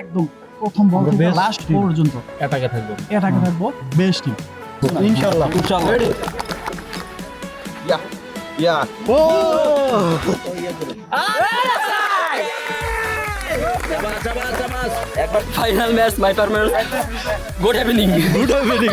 একদম প্রথম বল থেকে best লাস্ট team. পর্যন্ত। অ্যাটাকে থাকব। এটাকে থাকব। বেস্ট টিম ইনশাআল্লাহ। একবার final match my performance good happening good happening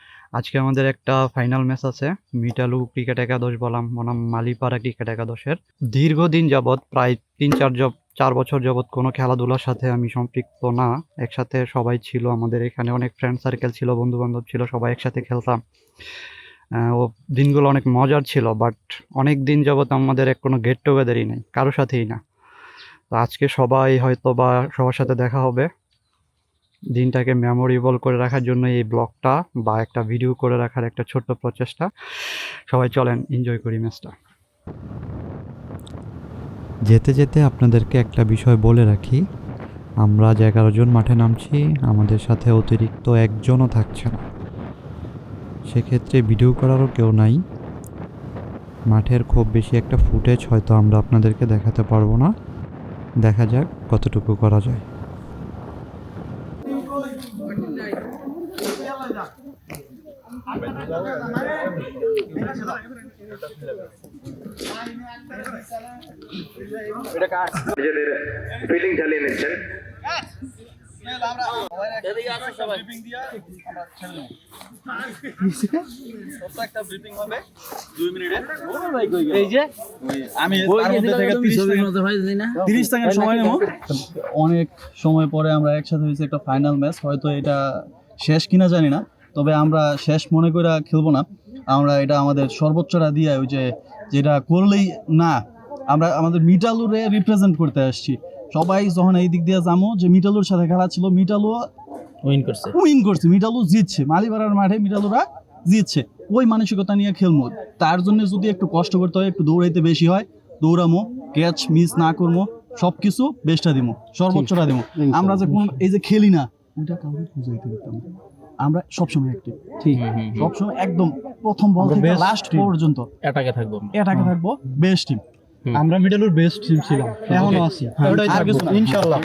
আজকে আমাদের একটা ফাইনাল ম্যাচ আছে। মিটালু ক্রিকেট একাদশ বলাম, বনাম মালিপাড়া ক্রিকেট একাদশের। দীর্ঘদিন যাবৎ, প্রায় তিন, চার জব, চার বছর যাবৎ কোনো খেলাধুলার সাথে আমি সম্পৃক্ত না। একসাথে সবাই ছিল আমাদের এখানে, অনেক ফ্রেন্ড সার্কেল ছিল বন্ধু বান্ধব ছিল, সবাই একসাথে খেলতাম। ও দিনগুলো অনেক মজার ছিল বাট অনেক দিন যাবৎ আমাদের এক কোনো গেট টুগেদারই নেই কারোর সাথেই না। তো আজকে সবাই হয়তো বা সবার সাথে দেখা হবে। দিনটাকে মেমোরেবল করে রাখার জন্য এই ব্লগটা বা একটা ভিডিও করে রাখার একটা ছোট্ট প্রচেষ্টা। সবাই চলেন এনজয় করি ম্যাচটা যেতে যেতে আপনাদেরকে একটা বিষয় বলে রাখি। আমরা যে এগারো জন মাঠে নামছি, আমাদের সাথে অতিরিক্ত একজনও থাকছে না। সেক্ষেত্রে ভিডিও করারও কেউ নাই। মাঠের খুব বেশি একটা ফুটেজ হয়তো আমরা আপনাদেরকে দেখাতে পারব না। দেখা যাক কতটুকু করা যায়। নিজেদের ফিল্ডিং চালিয়ে নিচ্ছেন এই যে আমি তার মধ্যে থেকে 30 সেকেন্ড 30 সেকেন্ড সময় নেব। অনেক সময় পরে আমরা একসাথে হয়েছে একটা ফাইনাল ম্যাচ হয়তো এটা শেষ কিনা জানি না। তবে আমরা শেষ মনে করে খেলব না। আমরা এটা আমাদের সর্বোচ্চটা দিয়ে ওই যে যেটা করলেই না আমরা আমাদের মিটালুরে রিপ্রেজেন্ট করতে আসছি। সবাই যখন এই দিক দিয়ে যাব যে মিটালুর সাথে খেলা ছিল মিটালু উইন করছে। উইন করছে মিটালু জিতছে। মালিপাড়ার মাঠে মিটালুরা জিতছে। ওই মানসিকতা নিয়ে খেলব তার জন্য যদি একটু কষ্ট করতে হয় একটু দৌড়াইতে বেশি হয় দৌড়ামো ক্যাচ মিস না করব সব কিছু বেস্টটা দিব সর্বোচ্চটা দিব আমরা যে কোন এই যে খেলি না ওটা কাউকে বুঝাইতে পারতাম না। আমরা সবসময় অ্যাক্টিভ ঠিক। সবসময় একদম প্রথম বল থেকে লাস্ট পর্যন্ত অ্যাটাকে থাকব এটাকে থাকব বেস্ট টিম আমরা মিডলুর বেস্ট টিম ছিলাম। এখনও আছি। ওটাই আর কিছু না। ইনশাআল্লাহ।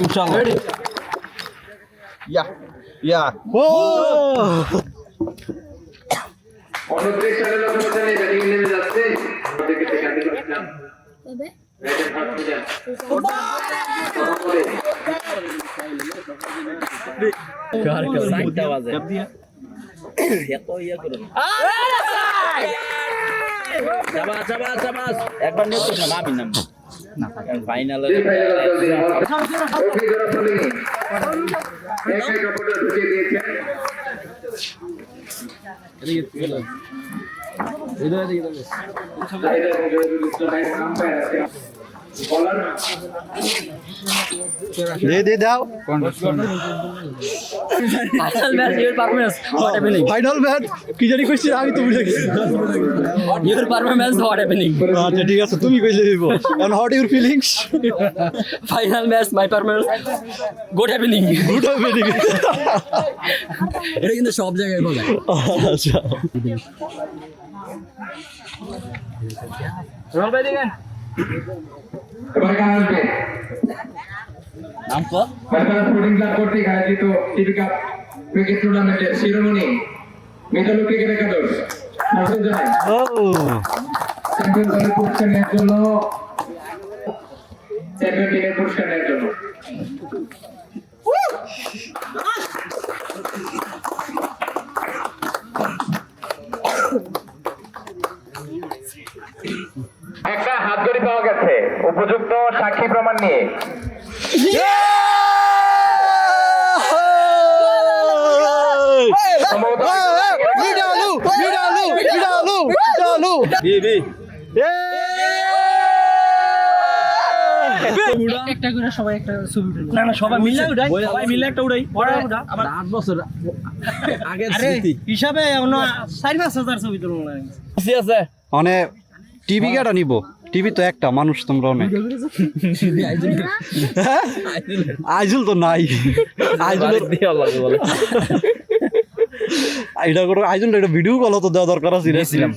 উনত্রিশ রানের লক্ষ্য করছেন এই ব্যাটিং নেমে যাচ্ছে। সেখান থেকে আসলাম তবে একবার নিয়ে তো না নাম ফাইনালে জাহিদ এবং জহিরুল ইসলাম ভাই আম্পায়ার আজকে বলার দে দে দাও ফাইনাল ম্যাচ ইওর হোয়াট কি জানি কইছি আমি তো বুঝে গেছি। ইওর পারফরম্যান্স হোয়াট হ্যাপেনিং আচ্ছা ঠিক আছে তুমি কইলে দিব। And how your feelings final match my performance good happening good happening এটা কিন্তু সব জায়গায় বলে। আচ্ছা। এবার কার আসবে নাম তো বারবার স্পোর্টিং ক্লাব কর্তৃক আয়োজিত টিভি কাপ ক্রিকেট টুর্নামেন্টের শিরোমণি মিতালু ক্রিকেট একাদশ নাসির জানাই ও চ্যাম্পিয়ন দলের পুরস্কার নেওয়ার জন্য চ্যাম্পিয়ন টিমের পুরস্কার নেওয়ার জন্য একটা হাতগড়ি পাওয়া গেছে। উপযুক্ত সাক্ষী প্রমাণ নিয়ে। একটা করে সবাই একটা ছবি উঠাই না না সবাই মিলে উড়াই। সবাই মিলে একটা উড়াই। পরে আমার আট বছর স্মৃতি। হিসাবে এখন চারি পাঁচ হাজার ছবি আছে মানে টিভি কেটা নিব। টিভি তো একটা মানুষ তোমরা অনেক। হ্যাঁ? আইজুল তো নাই। বলে। এটা করে আইজুল এটা ভিডিও কল তো দেওয়া দরকার আছে। দিয়েছিলাম।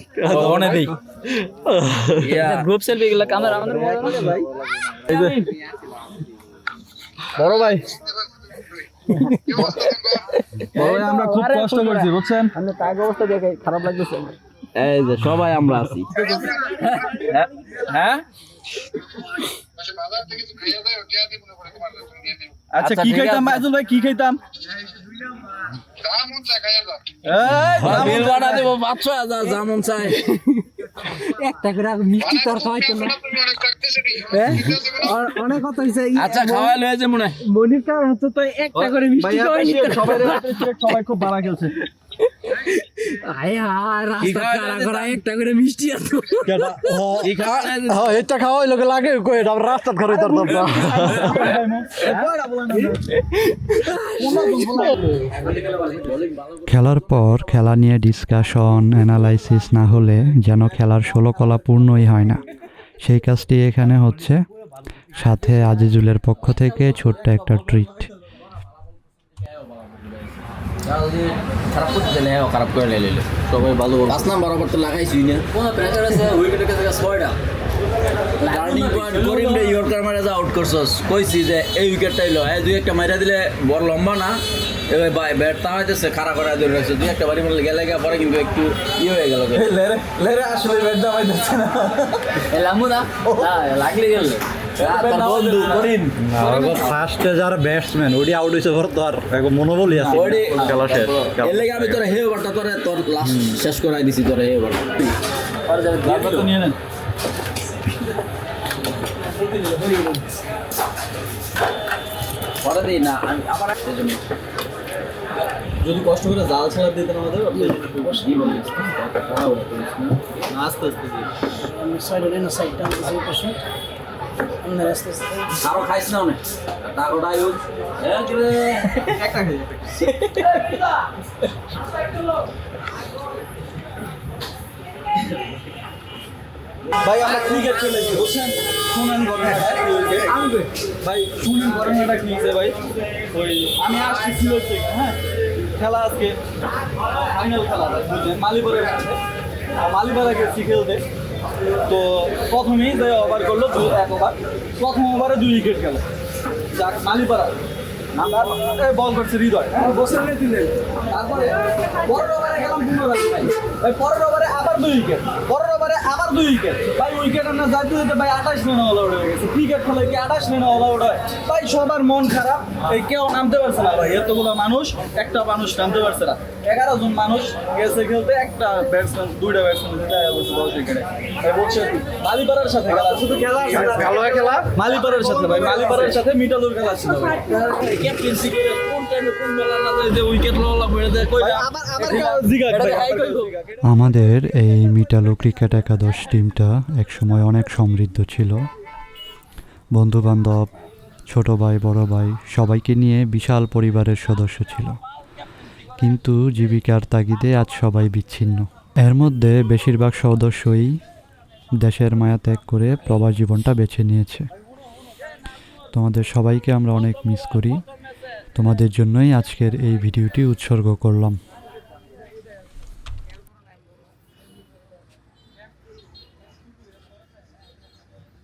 অনেক দেই। গ্রুপ সেলফি গুলো ক্যামেরা আমাদের ভাই বড় ভাই। বড় ভাই আমরা খুব কষ্ট করছি বুঝছেন? এই যে সবাই আমরা আছি। হ্যাঁ? আচ্ছা আচ্ছা, কি খাইতাম। ভাই? কি খাইতাম? বাড়া চাই। একটা করে মিষ্টি না। অনেক কথা হয়েছে আচ্ছা মনে হয়। মনির হচ্ছে তো একটা করে মিষ্টি সবাই সবাই খুব ভালো খেলছে আয় হায় রাস্তা খাওয়াই কারা নিতে করা একটা করে মিষ্টি আছে কি খাওয়াই লয়েছে? হ্যাঁ এটা খাওয়াই লোকে লাগে রাস্তা ঘরে তার খেলার পর খেলা নিয়ে ডিসকাশন অ্যানালাইসিস না হলে যেন খেলার ষোলো কলা পূর্ণই হয় না। সেই কাজটি এখানে হচ্ছে। সাথে আজিজুলের পক্ষ থেকে ছোট্ট একটা ট্রিট খারাপ করতে হ্যাঁ খারাপ করে লাইলে সবাই ভালো পাঁচ নাম্বার ওভার তো লাগাইছি না। কোন প্রেসার আছে? উইকেটের কাছে ছয়টা। টার্নিং পয়েন্ট করিম রে ইয়র্কার মারে যা আউট করছস। কইছি যে এই উইকেটটা এলো এই দুই একটা মাইরা দিলে বড় লম্বা না। এবার বাই ব্যাট তামাইতেছে খাড়া করা ধরে রাখছে। দুই একটা বাড়ি মারলে গেলে পরে কিন্তু একটু ইয়ে হয়ে গেল। লেরে আসলে ব্যাট না। হ্যাঁ লাগলে গেল। বন্ধু করিম। ফার্স্টে যারা ব্যাটসম্যান ওডি আউট হয়েছে পর তো আর মনোবলই আছে। ওডি খেলা শেষ এর লেগে আমি তোর হে ওভারটা তোরে তোর লাস্ট শেষ করাই দিছি তোর হে ওভার ব্যাটটা তো নিয়ে নেন। পরে দিই না আমি আবার একটা জন্য। যদি কষ্ট করে জাল ছাড়া দিতেন আমাদের না, আস্তে আস্তে। আরও খাইছ না অনেক। একটা খাই। ভাই আমরা ক্রিকেট খেলেছি বুঝছেন শুনেন ঘটনাটা কি ভাই শুনেন কি হয়েছে ভাই? ওই আমি আসছি থেকে হ্যাঁ? খেলা আজকে। ফাইনাল খেলা বুঝলেন? মালিবারের সাথে। মালিবারে গেছি খেলতে তো প্রথমেই যে ওভার করল দুই এক ওভার প্রথম ওভারে দুই উইকেট গেল। যাক মালিপাড়া। তারপরে বল করছে হৃদয়। হ্যাঁ, বসে দিলেন তারপরে পরের ওভারে গেলাম ভাই পরের ওভারে আবার দুই উইকেট পরের ওভারে আবার দুই উইকেট ভাই উইকেট না যাইতে যেতে ভাই আঠাশ রান অল আউট হয়ে গেছে। ক্রিকেট খেলে কি আঠাশ রান অল আউট হয়? ভাই সবার মন খারাপ। এই কেউ নামতে পারছে না ভাই। এতগুলো মানুষ একটা মানুষ নামতে পারছে না। এগারো জন মানুষ গেছে খেলতে একটা ব্যাটসম্যান দুইটা ব্যাটসম্যান বসে দশ উইকেটে ভাই বলছে মালিপাড়ার সাথে খেলা। শুধু খেলা ভালো খেলা? মালিপাড়ার সাথে ভাই। মালিপাড়ার সাথে মিটালুর খেলা ছিল ভাই। ক্যাপ্টেন্সি করে আমাদের এই মিটালো ক্রিকেট একাদশ টিমটা একসময় অনেক সমৃদ্ধ ছিল। বন্ধু বান্ধব ছোট ভাই, বড় ভাই সবাইকে নিয়ে বিশাল পরিবারের সদস্য ছিল। কিন্তু জীবিকার তাগিদে আজ সবাই বিচ্ছিন্ন। এর মধ্যে বেশিরভাগ সদস্যই দেশের মায়া ত্যাগ করে প্রবাস জীবনটা বেছে নিয়েছে। তোমাদের সবাইকে আমরা অনেক মিস করি। তোমাদের জন্যই আজকের এই ভিডিওটি উৎসর্গ করলাম।